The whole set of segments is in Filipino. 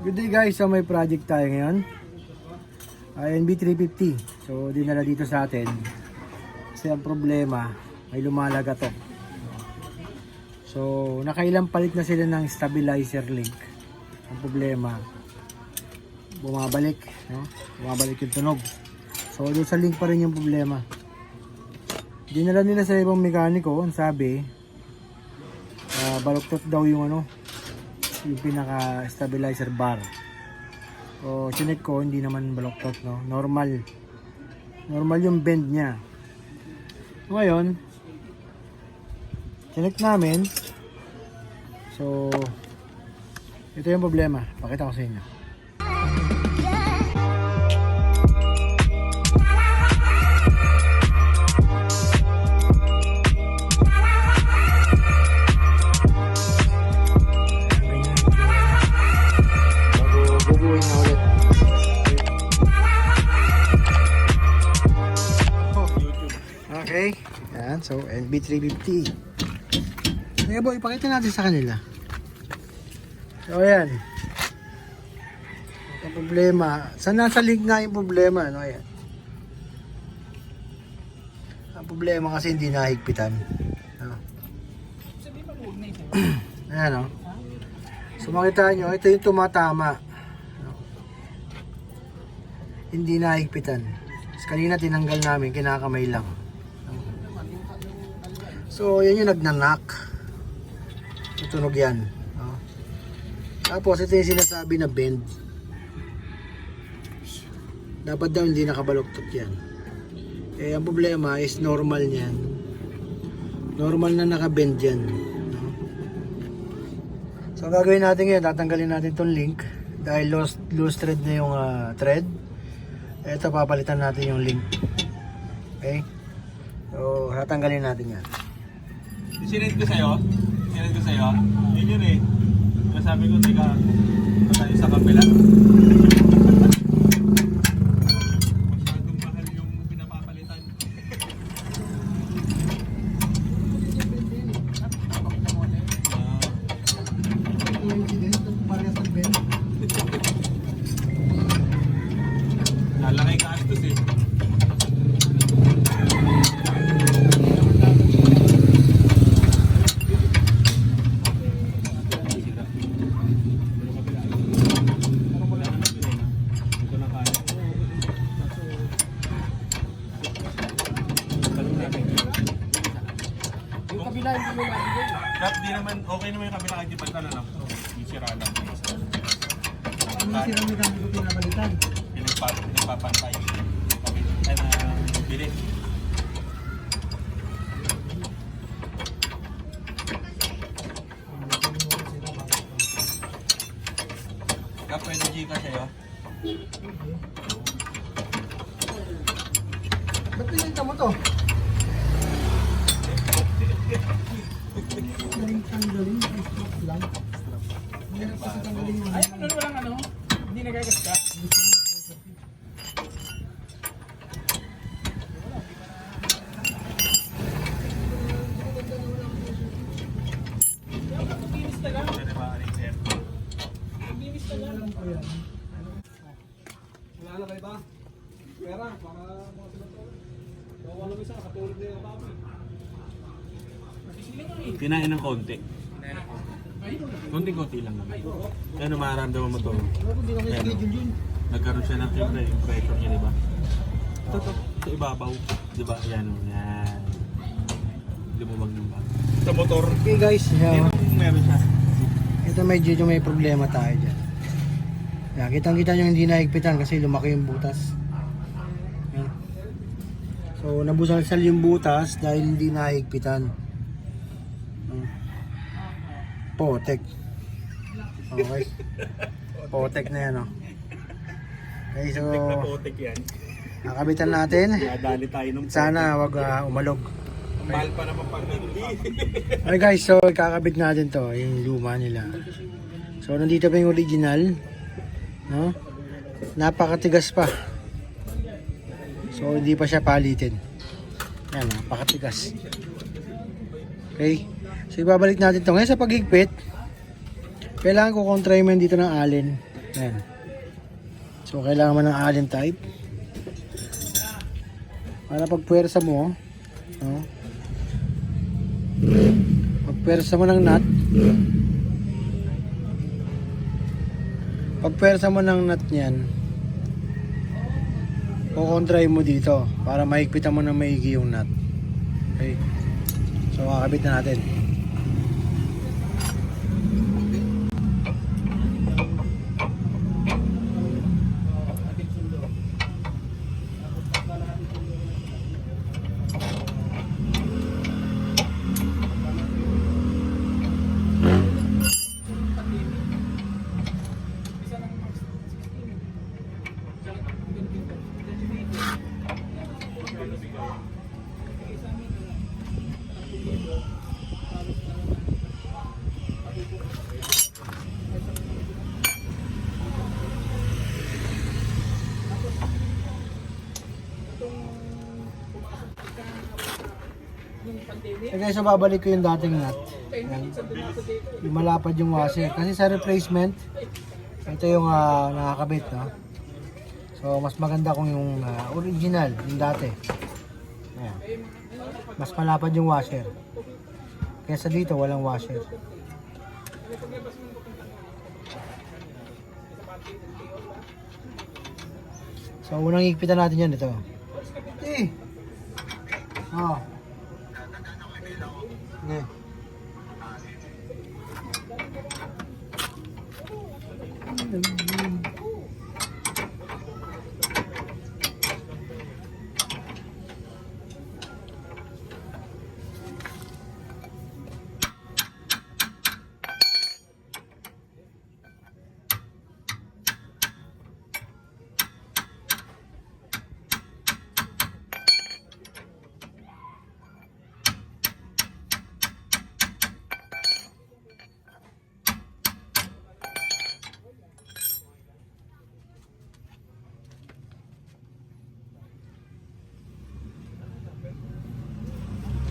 Good day guys, so may project tayo ngayon. Uh, NB350. So dinala dito sa atin. Kasi ang problema, may lumalaga to. So nakailang palit na sila ng stabilizer link. Ang problema, bumabalik. No? Bumabalik yung tunog. So doon sa link pa rin yung problema. Dinala nila sa ibang mekaniko, ang sabi, uh, baluktot daw yung ano, yung pinaka stabilizer bar. O chinek ko hindi naman baloktot no. Normal. Normal yung bend niya. Ngayon, chinek namin. So ito yung problema. Pakita ko sa inyo. Okay. Yan. So, NB350. Sige boy, ipakita natin sa kanila. So, ayan. Ang problema. Sa nasa link nga yung problema. Ano, ayan. Ang problema kasi hindi nahigpitan. Ano? Ayan, oh. So makita nyo, ito yung tumatama. Ano? Hindi nahigpitan. Tapos kanina tinanggal namin, kinakamay lang. So yan yung nagnanak. Tutunog yan. No? Tapos ito yung sinasabi na bend. Dapat daw hindi nakabaluktot yan. Eh ang problema is normal niyan. Normal na nakabend yan. No? So gagawin natin ngayon, tatanggalin natin tong link dahil loose, loose thread na yung ah, thread. Ito papalitan natin yung link. Okay? So tatanggalin natin yan. Sinend ko sa'yo. Sinend ko sa'yo. Yun yun eh. Kaya sabi ko, teka, tayo sa kabila. Masyadong mahal yung pinapapalitan. Lalaki gastos eh. Ito na kaya. Tanong natin. Yung kabila hindi mo mabigay. Rap, di naman, okay naman yung kabila kahit ipalitan na lang. Yung sira lang. Ano na sila may kami ko pinabalitan? Pinagpa- Pinagpapantay. Okay. Ay, na, bilis. Rap, pwede Gcash sa'yo? Ba't pinita mo to? Galing tanggalin, strap lang. Hirap kasi tanggalin yung Ay, ano walang ano? Hindi Alex, sir? Wala na ba? Pera, baka mga sila to. Bawa lang isa, katulog na yung kami. Kinain ng konti. Konting-konti lang naman. Ano mararamdaman mo to? Schedule yun. Nagkaroon siya ng siyempre yung pressure niya, di ba? Ito, ito, sa ibabaw. Di ba? Yan, o, yan. Lumabag yung bag. Sa motor, Okay guys, yeah. meron siya. ito medyo yung may problema tayo dyan. Yeah, kitang kita nyo hindi nahigpitan kasi lumaki yung butas. Yan. So nabusalsal yung butas dahil hindi nahigpitan. Potek. Okay. Potek na yan oh. Okay, so Tek na potek yan. nakabitan natin. Nadali tayo ng Sana wag ah, umalog. Mahal pa naman pag hindi. Okay guys, so kakabit natin to, yung luma nila. So nandito pa yung original. No? Napakatigas pa. So hindi pa siya palitin. Yan, napakatigas. Okay? So ibabalik natin to. Ngayon sa paghigpit, kailangan ko kontra mo dito ng allen Ayan. So, kailangan mo ng allen type. Para pag puwersa mo, no? Pag puwersa mo ng nut, pag puwersa mo ng nut niyan, kukontray mo dito para mahigpitan mo ng maigi yung nut. Okay? So, kakabit na natin. Eh guys, so babalik ko yung dating nut. Yung malapad yung washer. Kasi sa replacement, ito yung ah, nakakabit, no? So, mas maganda kung yung ah, original, yung dati. Ayan. Mas malapad yung washer. Kesa dito, walang washer. So, unang higpitan natin yan ito. Eh! Oh.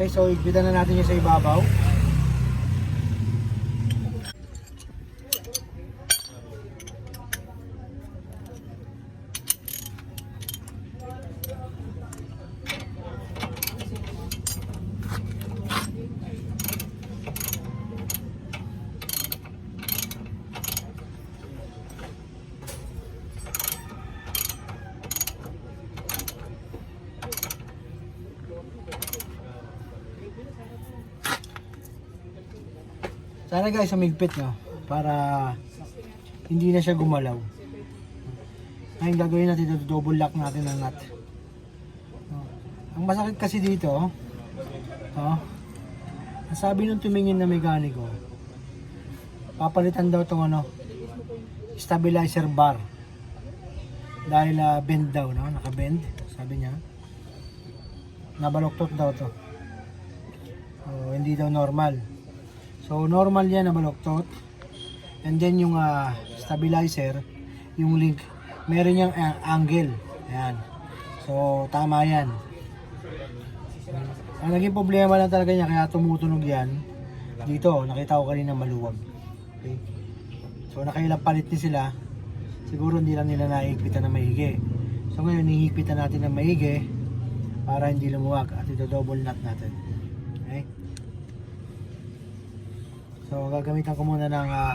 Okay, so higpitan na natin yung sa ibabaw. Sana guys, sumigpit nyo para hindi na siya gumalaw. Ngayon gagawin natin ito, double lock natin ang nut. Ang masakit kasi dito, oh, sabi nung tumingin na mekaniko, papalitan daw tong ano, stabilizer bar. Dahil ah, bend daw, no? naka-bend, sabi niya. Nabaloktot daw to. Oh, hindi daw normal. So normal yan na baloktot. And then yung ah, stabilizer, yung link, meron niyang ah, angle. Ayan. So tama yan. Ang naging problema lang talaga niya kaya tumutunog yan. Dito, nakita ko kanina maluwag. Okay. So nakailang palit din sila. Siguro hindi lang nila nahihigpitan na maigi. So ngayon, hihigpitan natin ng maigi para hindi lumuwag at ito double knot natin. Okay? So gagamitan ko muna ng ah,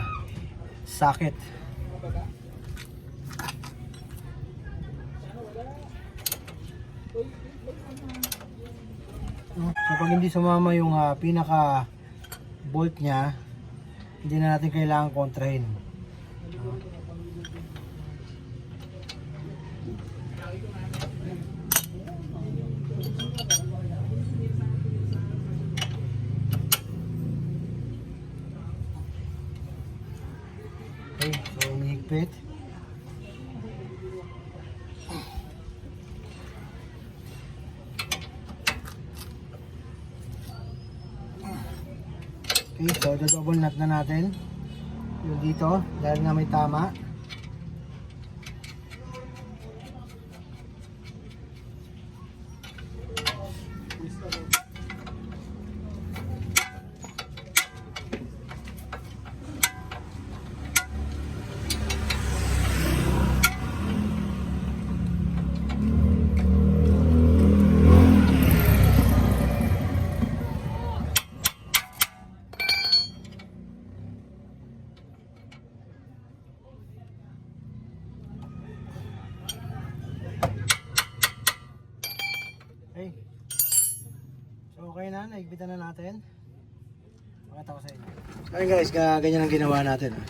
socket. So pag hindi sumama yung ah, pinaka bolt niya, hindi na natin kailangan kontrahin. No? Okay, umihigpit. Okay, so double knot na natin. Yung dito, dahil nga may tama. Natin. Pakita ko sa inyo. Ayun guys, ga- ganyan ang ginawa natin. ah.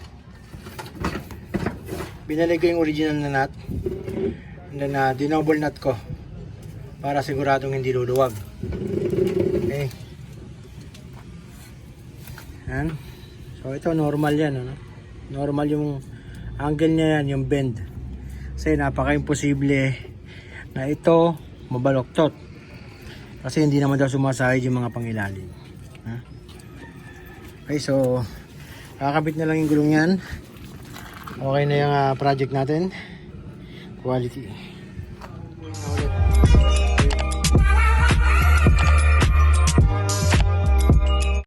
Binalik ko yung original na nut. And then uh, dinoble nut ko. Para siguradong hindi luluwag. Okay. Yan. So ito normal yan. Ano? Normal yung angle niya yan, yung bend. Kasi napaka-imposible na ito mabaloktot. Kasi hindi naman daw sumasahid yung mga pangilalim. Ha? Okay, so kakabit na lang yung gulong yan. Okay na yung ah, project natin. Quality.